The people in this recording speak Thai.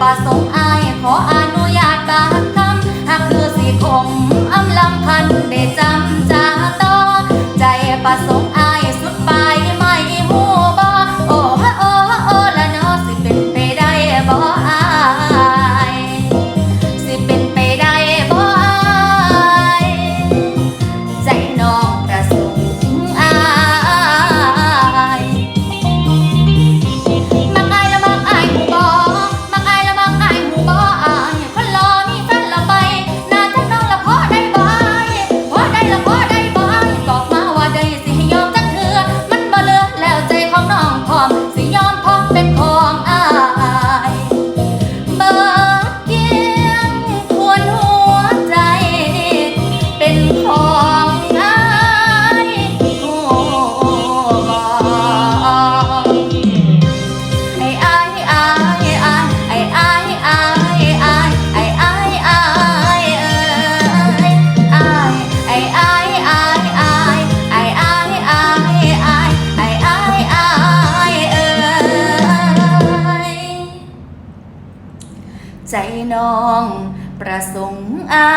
ประสงอายขออนุญาตบากคำหากคือสิคมอำลำพันได้จำจาต่อใจประสง น้อง ประสงค์อา